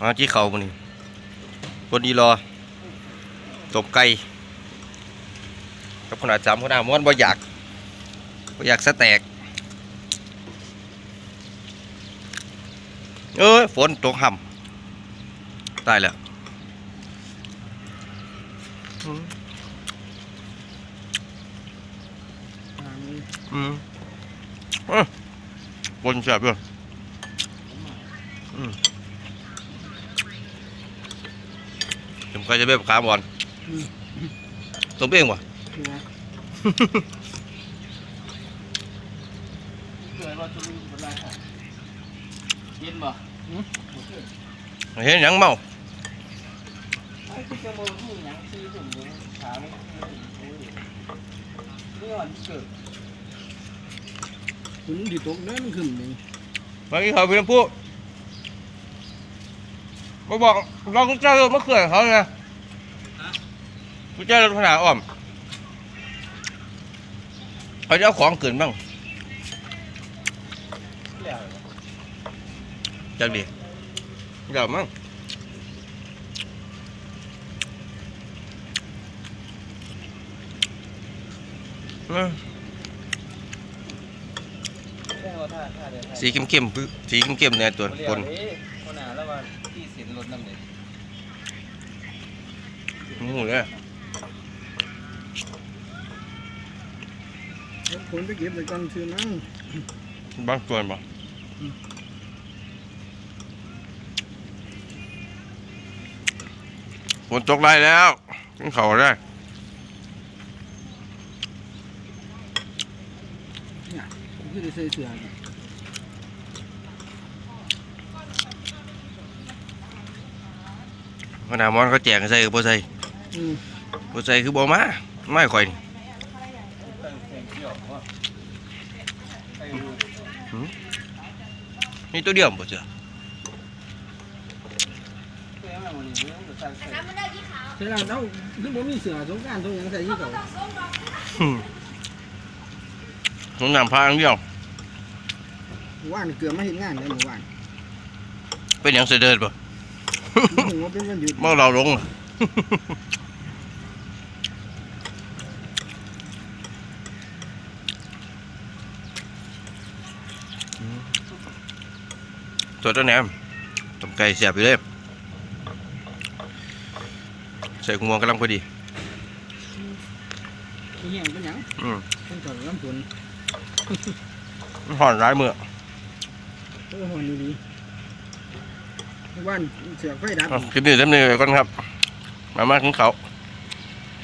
มาที่เขามันนี่คนอีรอตบไก่กับขนาดจำขนาดม้วนบ่อยากบ่อยากสแตกเอ้ยฝนตกห่ำตายแล้วอืมอืมอ้ยฝนแสบด้วยอืม ผมก็จะเบบขาบอลตบเองวะเคยว่าจะรู้เป็นไรค่ะเย็นบ่เห็นหยังเมาไอ้ที่จะโมที่หยังซีถึงเลยถามนี่อ่อนเกิดฝนที่ตกนั้นขึ้นนี่เมื่อกี้เขาเป็นผู้ มาบอกลองเจ้าเมื่อคืนเขาไงกูเจ้ารถขนาดอ้อมเขาจะเอาของเกินบ้างแล้วจังดีเดี๋ยวมั้งเอ้ยแค่ว่าถ้าถ้าเดี๋ยวสีเข้มๆปึ๊บสีเข้มๆเนี่ยตัวคนคนหนาแล้ วว่าที่เสียนรถน้ำเลยหูเลยฝนไปเก็บไปก่อนซื้อนั่งบางส่วนบ่ฝนตกได้แล้วกินเขาวได้คือได้ใส่เสื้อ ขนาดมอนเขาแจกให้ใส่กับบ่ใส่อืมบ่ใส่คือบ่มาไม่ค่อยนี่ตั้งแข่งเกี่ยวว่าไอ้นี่ตัวเดียวบ่เจ้าเพื่อนมันนี่เรื่องจะตั้งแข่งใส่แล้วเนาคือบ่มีเสื้อสงกรารสงหยังใส่ยี่เก่าผมนำพาอันเดียวว่านเกือบมาเห็นงานเลยเมื่อวานเป็นหยังเสยเดินบ่ถึ งว่าเป็นวันหยุดเมื่อเราลงตัวตัวแหนมต้มไก่เสียบอยู่เลย ใส่กุ้งมวงกำลังพอดีที่เหี้ยงเป็นหยังอืมต้องจอดน้ำฝนมันห่อนร้ายมือโอ้โหนี่ดีเมื่อ วานเสือไฟดับ เอาคลิปนี้เต็มเลยก่อนครับ มามาขึ้นเขาว